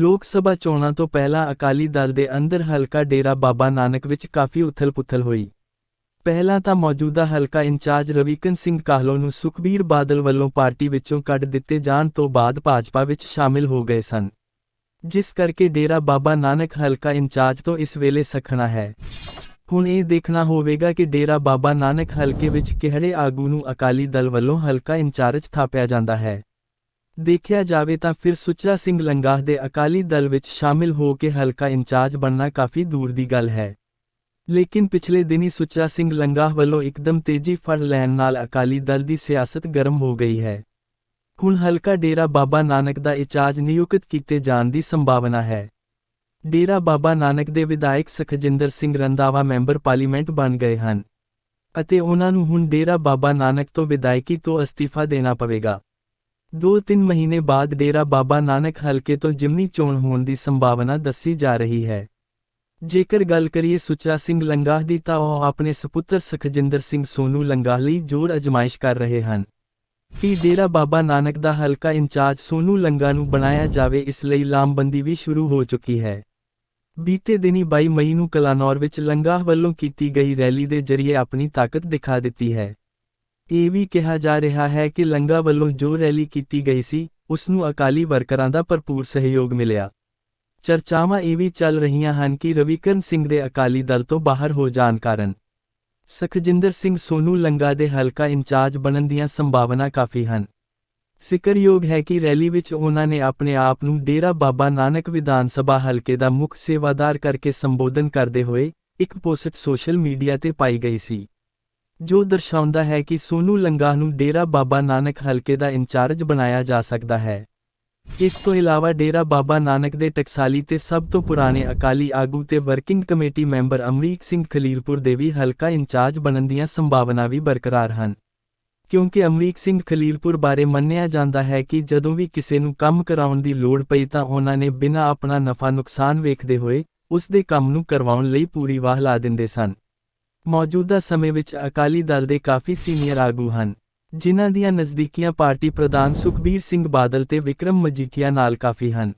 ਲੋਕ ਸਭਾ ਚੋਣਾਂ ਤੋਂ ਪਹਿਲਾਂ ਅਕਾਲੀ ਦਲ ਦੇ ਅੰਦਰ ਹਲਕਾ ਡੇਰਾ ਬਾਬਾ ਨਾਨਕ ਵਿੱਚ ਕਾਫੀ ਉਥਲ-ਪੁਥਲ ਹੋਈ। ਪਹਿਲਾਂ ਤਾਂ ਮੌਜੂਦਾ ਹਲਕਾ ਇੰਚਾਰਜ ਰਵੀਕਨ ਸਿੰਘ ਕਾਹਲੋ ਨੂੰ ਸੁਖਬੀਰ ਬਾਦਲ ਵੱਲੋਂ ਪਾਰਟੀ ਵਿੱਚੋਂ ਕੱਢ ਦਿੱਤੇ ਜਾਣ ਤੋਂ ਬਾਅਦ ਭਾਜਪਾ ਵਿੱਚ ਸ਼ਾਮਿਲ ਹੋ ਗਏ ਸਨ। ਜਿਸ ਕਰਕੇ ਡੇਰਾ ਬਾਬਾ ਨਾਨਕ ਹਲਕਾ ਇੰਚਾਰਜ ਤੋਂ ਇਸ ਵੇਲੇ ਸਖਣਾ ਹੈ। ਹੁਣ ਇਹ ਦੇਖਣਾ ਹੋਵੇਗਾ ਕਿ ਡੇਰਾ ਬਾਬਾ ਨਾਨਕ ਹਲਕੇ ਵਿੱਚ ਕਿਹੜੇ ਆਗੂ ਨੂੰ ਅਕਾਲੀ ਦਲ ਵੱਲੋਂ ਹਲਕਾ ਇੰਚਾਰਜ ਥਾਪਿਆ ਜਾਂਦਾ ਹੈ। ਦੇਖਿਆ ਜਾਵੇ ਤਾਂ ਫਿਰ ਸੁਚਰਾ ਸਿੰਘ ਲੰਗਾਹ ਦੇ ਅਕਾਲੀ ਦਲ ਵਿੱਚ ਸ਼ਾਮਿਲ ਹੋ ਕੇ ਹਲਕਾ ਇੰਚਾਰਜ ਬਣਨਾ ਕਾਫੀ ਦੂਰ ਦੀ ਗੱਲ ਹੈ। ਲੇਕਿਨ ਪਿਛਲੇ ਦਿਨੀ ਸੁਚਰਾ ਸਿੰਘ ਲੰਗਾਹ ਵੱਲੋਂ ਇੱਕਦਮ ਤੇਜ਼ੀ ਫੜ ਲੈਣ ਨਾਲ ਅਕਾਲੀ ਦਲ ਦੀ ਸਿਆਸਤ ਗਰਮ ਹੋ ਗਈ ਹੈ। ਹੁਣ ਹਲਕਾ ਡੇਰਾ ਬਾਬਾ ਨਾਨਕ ਦਾ ਇੰਚਾਰਜ ਨਿਯੁਕਤ ਕੀਤੇ ਜਾਣ ਦੀ ਸੰਭਾਵਨਾ ਹੈ। ਡੇਰਾ ਬਾਬਾ ਨਾਨਕ ਦੇ ਵਿਧਾਇਕ ਸਖਜਿੰਦਰ ਸਿੰਘ ਰੰਦਾਵਾ ਮੈਂਬਰ ਪਾਰਲੀਮੈਂਟ ਬਣ ਗਏ ਹਨ ਅਤੇ ਉਹਨਾਂ ਨੂੰ ਹੁਣ ਡੇਰਾ ਬਾਬਾ ਨਾਨਕ ਤੋਂ ਵਿਧਾਇਕੀ ਤੋਂ ਅਸਤੀਫਾ ਦੇਣਾ ਪਵੇਗਾ। ਦੋ ਤਿੰਨ ਮਹੀਨੇ ਬਾਅਦ ਡੇਰਾ ਬਾਬਾ ਨਾਨਕ ਹਲਕੇ ਤੋਂ ਜਿਮਨੀ ਚੋਣ ਹੋਣ ਦੀ ਸੰਭਾਵਨਾ ਦੱਸੀ ਜਾ ਰਹੀ ਹੈ। ਜੇਕਰ ਗੱਲ ਕਰੀਏ ਸੁਚਰਾ ਸਿੰਘ ਲੰਗਾਹ ਦੀ ਤਾਂ ਉਹ ਆਪਣੇ ਸੁਪੁੱਤਰ ਸਖਜਿੰਦਰ ਸਿੰਘ ਸੋਨੂ ਲੰਗਾਹ ਲਈ ਜੋਰ ਅਜਮਾਇਸ਼ ਕਰ ਰਹੇ ਹਨ। ਕਿ ਡੇਰਾ ਬਾਬਾ ਨਾਨਕ ਦਾ ਹਲਕਾ ਇੰਚਾਰਜ ਸੋਨੂ ਲੰਗਾ ਨੂੰ ਬਣਾਇਆ ਜਾਵੇ ਇਸ ਲਈ ਲਾਮਬੰਦੀ ਵੀ ਸ਼ੁਰੂ ਹੋ ਚੁੱਕੀ ਹੈ। ਬੀਤੇ ਦਿਨੀ 22 ਮਈ ਨੂੰ ਕਲਾਨੌਰ ਵਿੱਚ ਲੰਗਾਹ ਵੱਲੋਂ ਕੀਤੀ ਗਈ ਰੈਲੀ ਦੇ ਜ਼ਰੀਏ ਆਪਣੀ ਤਾਕਤ ਦਿਖਾ ਦਿੱਤੀ ਹੈ। ਇਹ ਵੀ ਕਿਹਾ ਜਾ ਰਿਹਾ ਹੈ ਕਿ ਲੰਗਾ ਵੱਲੋਂ ਜੋ ਰੈਲੀ ਕੀਤੀ ਗਈ ਸੀ ਉਸ ਨੂੰ ਅਕਾਲੀ ਵਰਕਰਾਂ ਦਾ ਭਰਪੂਰ ਸਹਿਯੋਗ ਮਿਲਿਆ। ਚਰਚਾਵਾਂ ਇਹ ਵੀ ਚੱਲ ਰਹੀਆਂ ਹਨ ਕਿ ਰਵੀਕਰਨ ਸਿੰਘ ਦੇ ਅਕਾਲੀ ਦਲ ਤੋਂ ਬਾਹਰ ਹੋ ਜਾਣ ਕਾਰਨ ਸਖਜਿੰਦਰ ਸਿੰਘ ਸੋਨੂ ਲੰਗਾ ਦੇ ਹਲਕਾ ਇੰਚਾਰਜ ਬਣਨ ਦੀਆਂ ਸੰਭਾਵਨਾ ਕਾਫੀ ਹਨ। ਜ਼ਿਕਰਯੋਗ ਹੈ ਕਿ ਰੈਲੀ ਵਿੱਚ ਉਹਨਾਂ ਨੇ ਆਪਣੇ ਆਪ ਨੂੰ ਡੇਰਾ ਬਾਬਾ ਨਾਨਕ ਵਿਧਾਨ ਸਭਾ ਹਲਕੇ ਦਾ ਮੁੱਖ ਸੇਵਾਦਾਰ ਕਰਕੇ ਸੰਬੋਧਨ ਕਰਦੇ ਹੋਏ ਇੱਕ ਪੋਸਟ ਸੋਸ਼ਲ ਮੀਡੀਆ ਤੇ ਪਾਈ ਗਈ ਸੀ। ਜੋ ਦਰਸਾਉਂਦਾ ਹੈ ਕਿ ਸੋਨੂ ਲੰਗਾ ਨੂੰ ਡੇਰਾ ਬਾਬਾ ਨਾਨਕ ਹਲਕੇ ਦਾ ਇੰਚਾਰਜ ਬਣਾਇਆ ਜਾ ਸਕਦਾ ਹੈ। ਇਸ ਤੋਂ ਇਲਾਵਾ ਡੇਰਾ ਬਾਬਾ ਨਾਨਕ ਦੇ ਟਕਸਾਲੀ ਤੇ ਸਭ ਤੋਂ ਪੁਰਾਣੇ ਅਕਾਲੀ ਆਗੂ ਤੇ working committee member Amrik Singh Khalilpur ਦੇ ਵੀ ਹਲਕਾ ਇੰਚਾਰਜ ਬਣਨ ਦੀਆਂ ਸੰਭਾਵਨਾ ਵੀ ਬਰਕਰਾਰ ਹਨ। ਕਿਉਂਕਿ ਅਮਰੀਕ ਸਿੰਘ ਖਲੀਲਪੁਰ ਬਾਰੇ ਮੰਨਿਆ ਜਾਂਦਾ ਹੈ ਕਿ ਜਦੋਂ ਵੀ ਕਿਸੇ ਨੂੰ ਕੰਮ ਕਰਾਉਣ ਦੀ ਲੋੜ ਪਈ ਤਾਂ ਉਹਨਾਂ ਨੇ ਬਿਨਾਂ ਆਪਣਾ ਨਫਾ ਨੁਕਸਾਨ ਵੇਖਦੇ ਹੋਏ ਉਸ ਦੇ ਕੰਮ ਨੂੰ ਕਰਵਾਉਣ ਲਈ ਪੂਰੀ ਵਾਹ ਲਾ ਦਿੰਦੇ ਸਨ। ਮੌਜੂਦਾ ਸਮੇਂ ਵਿੱਚ ਅਕਾਲੀ ਦਲ ਦੇ ਕਾਫੀ ਸੀਨੀਅਰ ਆਗੂ ਹਨ, ਜਿਨ੍ਹਾਂ ਦੀਆਂ ਨਜ਼ਦੀਕੀਆਂ ਪਾਰਟੀ ਪ੍ਰਧਾਨ ਸੁਖਬੀਰ ਸਿੰਘ ਬਾਦਲ ਤੇ ਵਿਕਰਮ ਮਜੀਠੀਆ ਨਾਲ ਕਾਫੀ ਹਨ।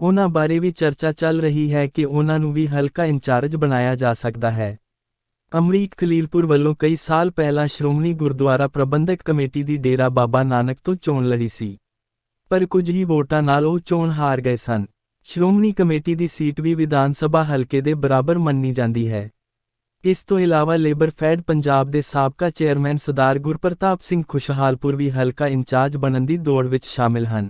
ਉਹਨਾਂ ਬਾਰੇ ਵੀ ਚਰਚਾ ਚੱਲ ਰਹੀ ਹੈ ਕਿ ਉਹਨਾਂ ਨੂੰ ਵੀ ਹਲਕਾ ਇੰਚਾਰਜ ਬਣਾਇਆ ਜਾ ਸਕਦਾ ਹੈ। ਅਮਰੀਕ ਖਲੀਲਪੁਰ ਵੱਲੋਂ ਕਈ ਸਾਲ ਪਹਿਲਾਂ ਸ਼੍ਰੋਮਣੀ ਗੁਰਦੁਆਰਾ ਪ੍ਰਬੰਧਕ ਕਮੇਟੀ ਦੀ ਡੇਰਾ ਬਾਬਾ ਨਾਨਕ ਤੋਂ ਚੋਣ ਲੜੀ ਸੀ। ਪਰ ਕੁਝ ਹੀ ਵੋਟਾਂ ਨਾਲ ਉਹ ਚੋਣ ਹਾਰ ਗਏ ਸਨ। ਸ਼੍ਰੋਮਣੀ ਕਮੇਟੀ ਦੀ ਸੀਟ ਵੀ ਵਿਧਾਨ ਸਭਾ ਹਲਕੇ ਦੇ ਬਰਾਬਰ ਮੰਨੀ ਜਾਂਦੀ ਹੈ। ਇਸ ਤੋਂ ਇਲਾਵਾ ਲੇਬਰ ਫੈਡ ਪੰਜਾਬ ਦੇ ਸਾਬਕਾ ਚੇਅਰਮੈਨ ਸਰਦਾਰ ਗੁਰਪ੍ਰਤਾਪ ਸਿੰਘ ਖੁਸ਼ਹਾਲਪੁਰ ਵੀ ਹਲਕਾ ਇੰਚਾਰਜ ਬਣਨ ਦੀ ਦੌੜ ਵਿੱਚ ਸ਼ਾਮਿਲ ਹਨ।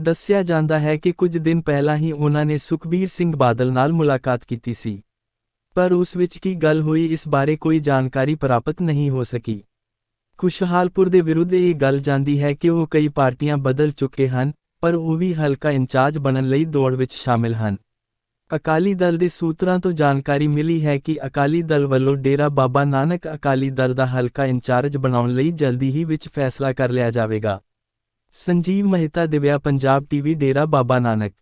ਦੱਸਿਆ ਜਾਂਦਾ ਹੈ ਕਿ ਕੁਝ ਦਿਨ ਪਹਿਲਾਂ ਹੀ ਉਹਨਾਂ ਨੇ ਸੁਖਬੀਰ ਸਿੰਘ ਬਾਦਲ ਨਾਲ ਮੁਲਾਕਾਤ ਕੀਤੀ ਸੀ। ਪਰ ਉਸ ਵਿੱਚ ਕੀ ਗੱਲ ਹੋਈ ਇਸ ਬਾਰੇ ਕੋਈ ਜਾਣਕਾਰੀ ਪ੍ਰਾਪਤ ਨਹੀਂ ਹੋ ਸਕੀ। ਖੁਸ਼ਹਾਲਪੁਰ ਦੇ ਵਿਰੁੱਧ ਇਹ ਗੱਲ ਜਾਂਦੀ ਹੈ ਕਿ ਉਹ ਕਈ ਪਾਰਟੀਆਂ ਬਦਲ ਚੁੱਕੇ ਹਨ, ਪਰ ਉਹ ਵੀ ਹਲਕਾ ਇੰਚਾਰਜ ਬਣਨ ਲਈ ਦੌੜ ਵਿੱਚ ਸ਼ਾਮਿਲ ਹਨ। ਅਕਾਲੀ ਦਲ ਦੇ ਸੂਤਰਾਂ ਤੋਂ ਜਾਣਕਾਰੀ ਮਿਲੀ ਹੈ ਕਿ ਅਕਾਲੀ ਦਲ ਵੱਲੋਂ ਡੇਰਾ ਬਾਬਾ ਨਾਨਕ ਅਕਾਲੀ ਦਲ ਦਾ ਹਲਕਾ ਇੰਚਾਰਜ ਬਣਾਉਣ ਲਈ ਜਲਦੀ ਹੀ ਵਿੱਚ ਫੈਸਲਾ ਕਰ ਲਿਆ ਜਾਵੇਗਾ। ਸੰਜੀਵ ਮਹਿਤਾ ਦਿਵਿਆ, ਪੰਜਾਬ ਟੀਵੀ, ਡੇਰਾ ਬਾਬਾ ਨਾਨਕ